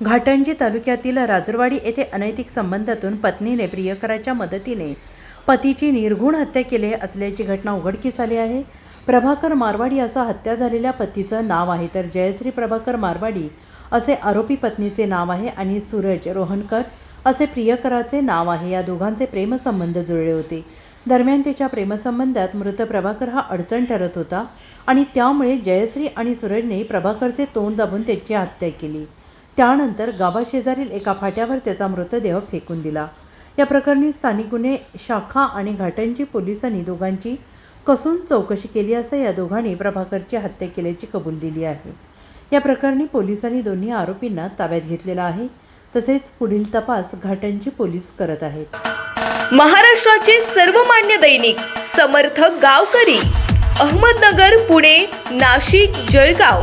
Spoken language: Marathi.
घाटंजी तालुक्यातील राजुरवाडी येथे अनैतिक संबंधातून पत्नीने प्रियकराच्या मदतीने पतीची निर्घुण हत्या केली असल्याची घटना उघडकीस आली आहे. प्रभाकर मारवाडी असं हत्या झालेल्या पतीचं नाव आहे तर जयश्री प्रभाकर मारवाडी असे आरोपी पत्नीचे नाव आहे आणि सूरज रोहनकर असे प्रियकराचे नाव आहे. या दोघांचे प्रेमसंबंध जुळले होते. दरम्यान त्याच्या प्रेमसंबंधात मृत प्रभाकर हा अडचण ठरत होता आणि त्यामुळे जयश्री आणि सूरजने प्रभाकरचे तोंड दाबून त्याची हत्या केली. त्यानंतर गावाशेजारील एका फाट्यावर त्याचा मृतदेह फेकून दिला. या प्रकरणी स्थानिक गुन्हे शाखा आणि घाटांची पोलिसांनी दोघांची कसून चौकशी केली असता या दोघांनी प्रभाकरची हत्या केल्याची कबूल दिली आहे. या प्रकरणी पोलिसांनी दोन्ही आरोपींना ताब्यात घेतलेला आहे. तसेच पुढील तपास घाटांची पोलीस करत आहेत. महाराष्ट्राचे सर्वमान्य दैनिक समर्थ गावकरी अहमदनगर पुणे नाशिक जळगाव.